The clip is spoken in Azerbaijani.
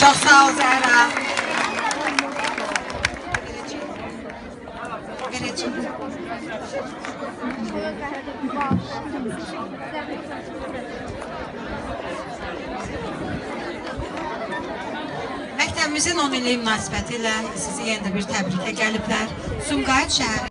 Çox sağ ol Zəhra. Məktəbimizin 10 illiyi münasibəti ilə sizi yenə də bir təbrikə gəliblər. Sumqayıt şəhəri